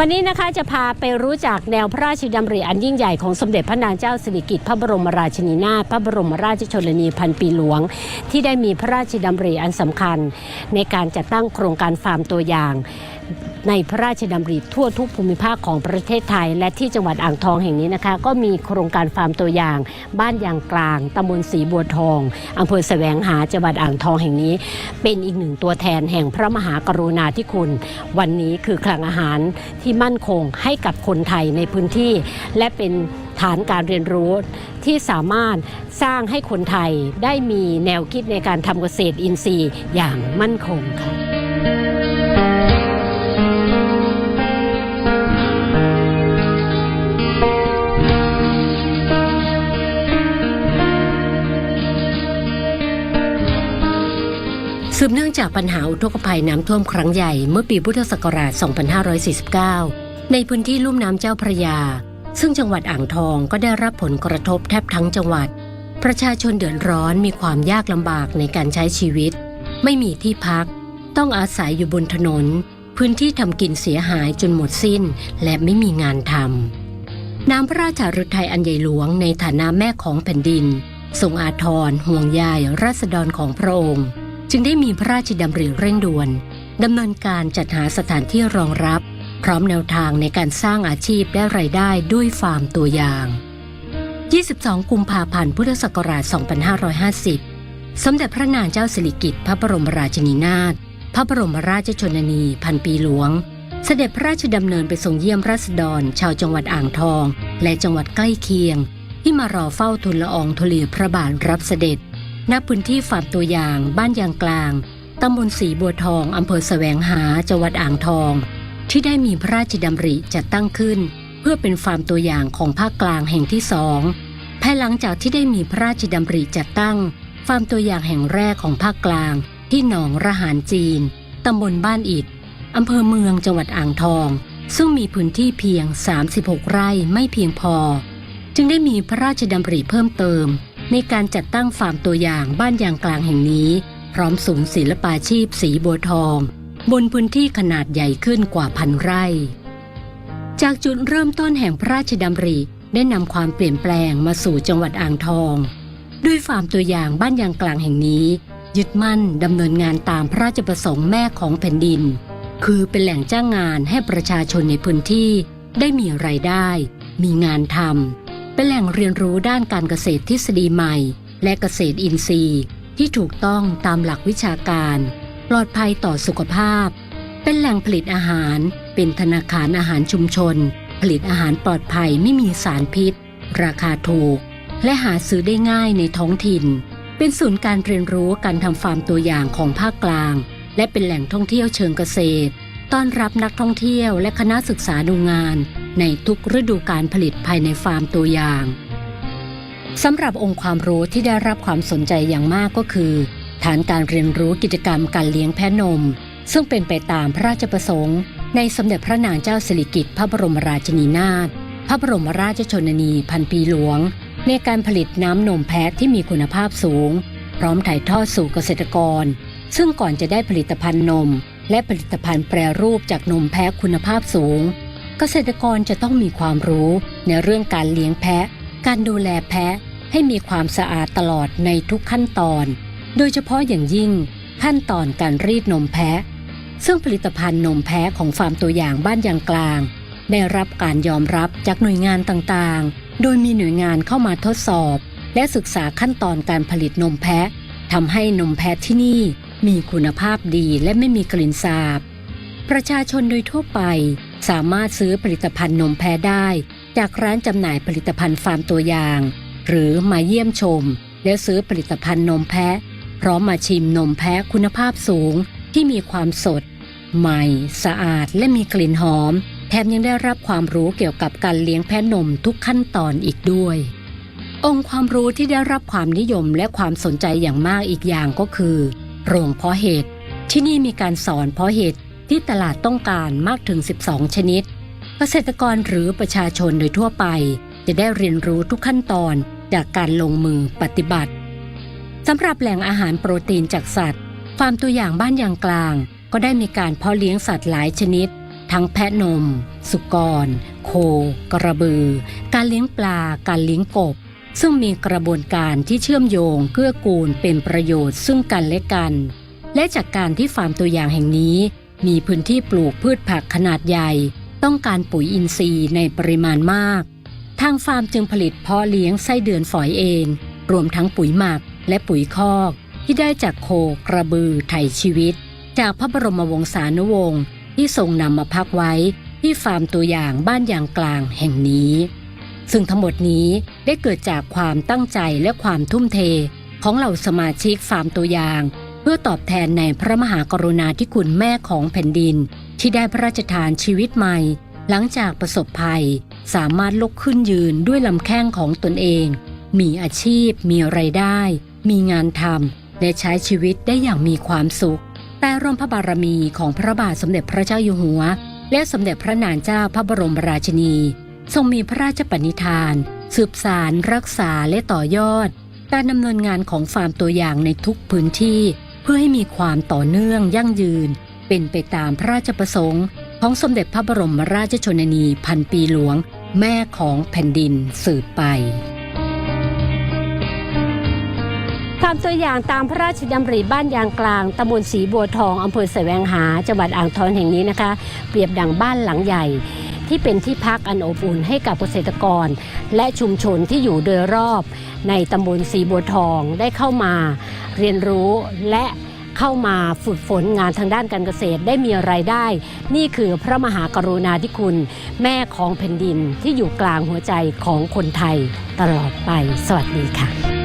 วันนี้นะคะจะพาไปรู้จักแนวพระราชดำริอันยิ่งใหญ่ของสมเด็จพระนางเจ้าสิริกิติ์พระบรมราชินีนาถพระบรมราชชนนีพันปีหลวง ที่ได้มีพระราชดำริอันสำคัญ ในการจัดตั้งโครงการฟาร์มตัวอย่าง ในพระราชดำริทั่วทุกภูมิภาคของประเทศไทย และที่จังหวัดอ่างทองแห่งนี้นะคะ ก็มีโครงการฟาร์มตัวอย่าง บ้านยางกลางตำบลสีบัวทองอำเภอแสวงหาจังหวัดอ่างทองแห่งนี้ เป็นอีกหนึ่งตัวแทนแห่งพระมหากรุณาธิคุณ วันนี้คือคลังอาหารที่มั่นคงให้กับคนไทยในพื้นที่ และเป็นฐานการเรียนรู้ที่สามารถสร้างให้คนไทยได้มีแนวคิดในการทำเกษตรอินทรีย์อย่างมั่นคงค่ะ บเนื่องจากปัญหาอุทกภัยน้ำท่วมครั้งใหญ่เมื่อปีพุทธศักราช 2549 ในพื้นที่ลุ่มน้ำเจ้าพระยา ซึ่งจังหวัดอ่างทองก็ได้รับผลกระทบแทบทั้งจังหวัด ประชาชนเดือดร้อนมีความยากลำบากในการใช้ชีวิต ไม่มีที่พัก ต้องอาศัยอยู่บนถนน พื้นที่ทำกินเสียหายจนหมดสิ้น และไม่มีงานทำน้ำพระราชฤทัยอันใหญ่หลวงในฐานะแม่ของแผ่นดินทรงอาทรห่วงใยราษฎรของพระองค์ จึงได้มีพระราชดำริเร่งด่วนดำเนินการจัดหาสถานที่รองรับ พร้อมแนวทางในการสร้างอาชีพและรายได้ด้วยฟาร์มตัวอย่าง 22 กุมภาพันธ์พุทธศักราช 2550 สมเด็จพระนางเจ้าสิริกิติ์พระบรมราชินีนาถพระบรมราชชนนีพันปีหลวง เสด็จพระราชดำเนินไปทรงเยี่ยมราษฎร ชาวจังหวัดอ่างทอง และจังหวัดใกล้เคียง ที่มารอเฝ้าทุนละอองธุลีพระบาทรับเสด็จ ณพื้นที่ฟาร์มตัวอย่างบ้านยางกลางตำบลสีบัวทองอำเภอแสวงหาจังหวัดอ่างทอง ที่ได้มีพระราชดำริจัดตั้งขึ้น เพื่อเป็นฟาร์มตัวอย่างของภาคกลางแห่งที่สองภายหลังจากที่ได้มีพระราชดำริจัดตั้ง ฟาร์มตัวอย่างแห่งแรกของภาคกลาง ที่หนองระหารจีนตำบลบ้านอิดอำเภอเมืองจังหวัดอ่างทอง ซึ่งมีพื้นที่เพียง 36 ไร่ไม่เพียงพอ จึงได้มีพระราชดำริเพิ่มเติม ในการจัดตั้งฟาร์มตัวอย่างบ้านยางกลางแห่งนี้ พร้อมศูนย์ศิลปาชีพสีบัวทอง บนพื้นที่ขนาดใหญ่ขึ้นกว่าพันไร่ จากจุดเริ่มต้นแห่งพระราชดำริได้นำความเปลี่ยนแปลงมาสู่จังหวัดอ่างทอง ด้วยฟาร์มตัวอย่างบ้านยางกลางแห่งนี้ ยึดมั่นดำเนินงานตามพระราชประสงค์แม่ของแผ่นดิน คือเป็นแหล่งจ้างงานให้ประชาชนในพื้นที่ ได้มีไรายได้ มีงานทำ เป็นแหล่งเรียนรู้ด้านการเกษตรทฤษฎีใหม่ และเกษตรอินทรีย์ ที่ถูกต้องตามหลักวิชาการ ปลอดภัยต่อสุขภาพ เป็นแหล่งผลิตอาหาร เป็นธนาคารอาหารชุมชน ผลิตอาหารปลอดภัยไม่มีสารพิษ ราคาถูก และหาซื้อได้ง่ายในท้องถิ่น เป็นศูนย์การเรียนรู้การทำฟาร์มตัวอย่างของภาคกลาง และเป็นแหล่งท่องเที่ยวเชิงเกษตร ต้อนรับนักท่องเที่ยวและคณะศึกษาดูงาน ในทุกฤดูการผลิตภายในฟาร์มตัวอย่างสำหรับองค์ความรู้ที่ได้รับความสนใจอย่างมากก็คือ ฐานการเรียนรู้กิจกรรมการเลี้ยงแพะนม ซึ่งเป็นไปตามพระราชประสงค์ ในสมเด็จพระนางเจ้าสิริกิติ์พระบรมราชินีนาถพระบรมราชชนนีพันปีหลวง ในการผลิตน้ำนมแพะที่มีคุณภาพสูง พร้อมถ่ายทอดสู่เกษตรกร ซึ่งก่อนจะได้ผลิตภัณฑ์นม และผลิตภัณฑ์แปรรูปจากนมแพะคุณภาพสูง เกษตรกรจะต้องมีความรู้ในเรื่องการเลี้ยงแพะ การดูแลแพะให้มีความสะอาดตลอดในทุกขั้นตอน โดยเฉพาะอย่างยิ่งขั้นตอนการรีดนมแพะ ซึ่งผลิตภัณฑ์นมแพะของฟาร์มตัวอย่างบ้านยางกลาง ได้รับการยอมรับจากหน่วยงานต่างๆ โดยมีหน่วยงานเข้ามาทดสอบ และศึกษาขั้นตอนการผลิตนมแพะทำให้นมแพะที่นี่มีคุณภาพดีและไม่มีกลิ่นสาบ ประชาชนโดยทั่วไป สามารถซื้อผลิตภัณฑ์นมแพะได้ จากร้านจำหน่ายผลิตภัณฑ์ฟาร์มตัวอย่าง หรือมาเยี่ยมชม และซื้อผลิตภัณฑ์นมแพะพร้อมมาชิมนมแพะคุณภาพสูงที่มีความสด ใหม่ สะอาดและมีกลิ่นหอม แถมยังได้รับความรู้เกี่ยวกับการเลี้ยงแพะนมทุกขั้นตอนอีกด้วย องค์ความรู้ที่ได้รับความนิยมและความสนใจอย่างมากอีกอย่างก็คือ โรงเพาะเห็ดที่นี่มีการสอนเพาะเห็ด ที่ตลาดต้องการมากถึง 12 ชนิด เกษตรกรหรือประชาชนโดยทั่วไป จะได้เรียนรู้ทุกขั้นตอนจากการลงมือปฏิบัติสำหรับแหล่งอาหารโปรตีนจากสัตว์ฟาร์มตัวอย่างบ้านยางกลาง ก็ได้มีการเพาะเลี้ยงสัตว์หลายชนิด ทั้งแพะนม สุกร โค กระบือ การเลี้ยงปลา การเลี้ยงกบ ซึ่งมีกระบวนการที่เชื่อมโยงเกื้อกูลเป็นประโยชน์ซึ่งกันและกัน และจากการที่ฟาร์มตัวอย่างแห่งนี้ มีพื้นที่ปลูกพืชผักขนาดใหญ่ ต้องการปุ๋ยอินทรีย์ในปริมาณมาก ทางฟาร์มจึงผลิตพาะเลี้ยงไส้เดือนฝอยเอง รวมทั้งปุ๋ยหมักและปุ๋ยคอกที่ได้จากโคกระบือไถ่ชีวิต จากพระบรมวงศานุวงศ์ที่ทรงนำมาพักไว้ที่ฟาร์มตัวอย่างบ้านยางกลางแห่งนี้ ซึ่งทั้งหมดนี้ได้เกิดจากความตั้งใจและความทุ่มเทของเหล่าสมาชิกฟาร์มตัวอย่าง พื่อตอบแทนในพระมหากรุณาธิคุณแม่ของแผ่นดิน ที่ได้พระราชทานชีวิตใหม่ หลังจากประสบภัย สามารถลุกขึ้นยืนด้วยลำแข้งของตนเอง มีอาชีพ มีไรายได้ มีงานทำและใช้ชีวิตได้อย่างมีความสุข แต่ร่มพระบารมีของพระบาทสมเด็จพระเจ้าอยู่หัว และสมเด็จพระนางเจ้าพระบรมราชินี ทรงมีพระราชปณิธาน สืบสารรักษาและต่อยอด การดำเนินงานของฟาร์มตัวอย่างในทุกพื้นที่ พื่อให้มีความต่อเนื่องยั่งยืน เป็นไปตามพระราชประสงค์ ของสมเด็จพระบรมราชชนนีพันปีหลวง แม่ของแผ่นดินสืบไปฟามตัวอย่างตามพระราชดำริบ้านยางกลางตำบลสีบัวทองอำเภอแสวงหาจังหวัดอ่างทองแห่งนี้นะคะ เปรียบดังบ้านหลังใหญ่ ที่เป็นที่พักอันอบอุ่นให้กับเกษตรกร และชุมชนที่อยู่โดยรอบ ในตำบลสีบัวทองได้เข้ามา เรียนรู้และเข้ามาฝึกฝนงานทางด้านการเกษตรได้มีไรายได้ นี่คือพระมหากรุณาธิคุณ แม่ของแผ่นดินที่อยู่กลางหัวใจของคนไทยตลอดไป สวัสดีค่ะ